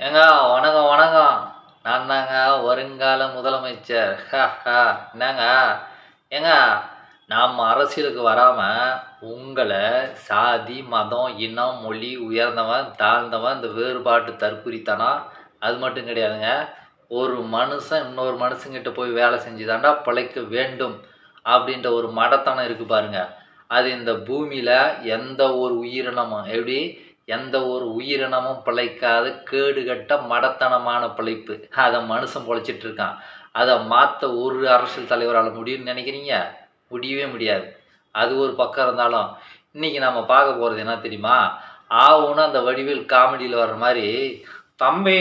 ஏங்க வணக்கம் வணக்கம். நான் தாங்க வருங்கால முதலமைச்சர். என்னங்க? ஏங்க நாம் அரசியலுக்கு வராமல் உங்களை சாதி மதம் இனம் மொழி உயர்ந்தவன் தாழ்ந்தவன் இந்த வேறுபாட்டு தற்குறித்தனம் அது மட்டும் கிடையாதுங்க. ஒரு மனுஷன் இன்னொரு மனுஷங்கிட்ட போய் வேலை செஞ்சுதாண்டா பிழைக்க வேண்டும் அப்படின்ற ஒரு மடத்தனம் இருக்குது பாருங்க. அது இந்த பூமியில் எந்த ஒரு உயிரினமும் எப்படி? எந்த ஒரு உயிரினமும் பிழைக்காத. கேடுகட்ட மடத்தனமான பிழைப்பு. அதை மனுஷன் பொழைச்சிட்டு இருக்கான். அதை மாற்ற ஒரு அரசியல் தலைவரால் முடியும்னு நினைக்கிறீங்க? முடியவே முடியாது. அது ஒரு பக்கம் இருந்தாலும் இன்னைக்கு நம்ம பார்க்க போகிறது என்ன தெரியுமா? ஆ ஊனா அந்த வடிவேல் காமெடியில் வர்ற மாதிரி தம்பி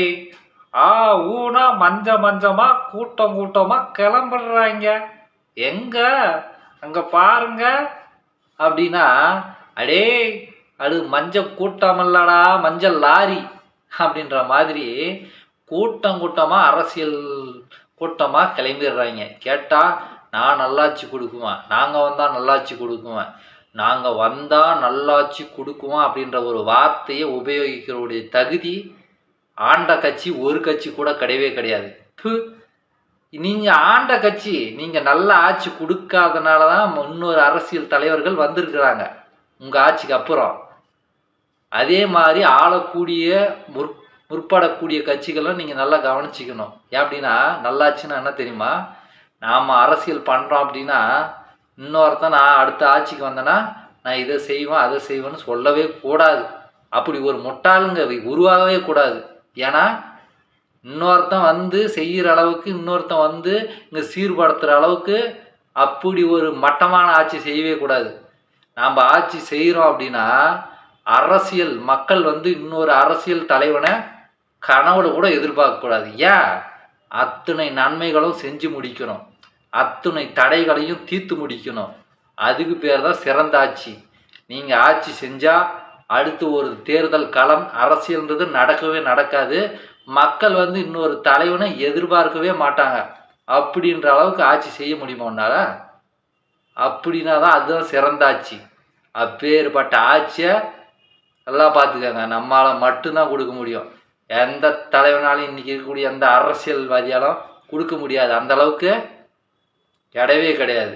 ஆ ஊனா மஞ்ச மஞ்சமா கூட்டம் கூட்டமா கிளம்பிடுறாங்க எங்க? அங்க பாருங்க. அப்படின்னா அடே அது மஞ்சள் கூட்டமல்லடா மஞ்சள் லாரி அப்படின்ற மாதிரி கூட்டம் கூட்டமாக அரசியல் கூட்டமாக கிளம்பிடுறாங்க. கேட்டால் நான் நல்லாட்சி கொடுக்குவேன் நாங்கள் வந்தால் நல்லாட்சி கொடுக்குவேன் நாங்கள் வந்தால் நல்லாட்சி கொடுக்குவோம் அப்படின்ற ஒரு வார்த்தையை உபயோகிக்கிறவுடைய தகுதி ஆண்ட கட்சி ஒரு கட்சி கூட கிடையவே கிடையாது. நீங்கள் ஆண்ட கட்சி நீங்கள் நல்ல ஆட்சி கொடுக்காதனால தான் இன்னொரு அரசியல் தலைவர்கள் வந்திருக்கிறாங்க. உங்கள் ஆட்சிக்கு அப்புறம். அதே மாதிரி ஆளக்கூடிய முற் முற்படக்கூடிய கட்சிகளும் நீங்கள் நல்லா கவனிச்சிக்கணும். ஏன் அப்படின்னா நல்லாச்சுன்னா என்ன தெரியுமா? நாம் அரசியல் பண்ணுறோம் அப்படின்னா இன்னொருத்தன் நான் அடுத்த ஆட்சிக்கு வந்தேன்னா நான் இதை செய்வேன் அதை செய்வேன்னு சொல்லவே கூடாது. அப்படி ஒரு முட்டாளுங்க உருவாகவே கூடாது. ஏன்னா இன்னொருத்தன் வந்து செய்கிற அளவுக்கு இன்னொருத்தன் வந்து இங்கே சீர்படுத்துகிற அளவுக்கு அப்படி ஒரு மட்டமான ஆட்சி செய்யவே கூடாது. நாம் ஆட்சி செய்கிறோம் அப்படின்னா அரசியல் மக்கள் வந்து இன்னொரு அரசியல் தலைவனை கனவுல கூட எதிர்பார்க்கக்கூடாது ஏன்? அத்தனை நன்மைகளும் செஞ்சு முடிக்கணும். அத்தனை தடைகளையும் தீர்த்து முடிக்கணும். அதுக்கு பேர் தான் சிறந்த ஆட்சி. நீங்கள் ஆட்சி செஞ்சால் அடுத்து ஒரு தேர்தல் களம் அரசியல்ன்றது நடக்கவே நடக்காது. மக்கள் வந்து இன்னொரு தலைவனை எதிர்பார்க்கவே மாட்டாங்க. அப்படின்ற அளவுக்கு ஆட்சி செய்ய முடியுமா உன்னால? அப்படின்னா தான் அதுதான் சிறந்த ஆட்சி. அப்பேற்பட்ட ஆட்சியை நல்லா பார்த்துக்கங்க. நம்மளால் மட்டும்தான் கொடுக்க முடியும். எந்த தலைவனாலும் இன்றைக்கி இருக்கக்கூடிய எந்த அரசியல்வாதியாலும் கொடுக்க முடியாது. அந்த அளவுக்கு கிடையவே கிடையாது.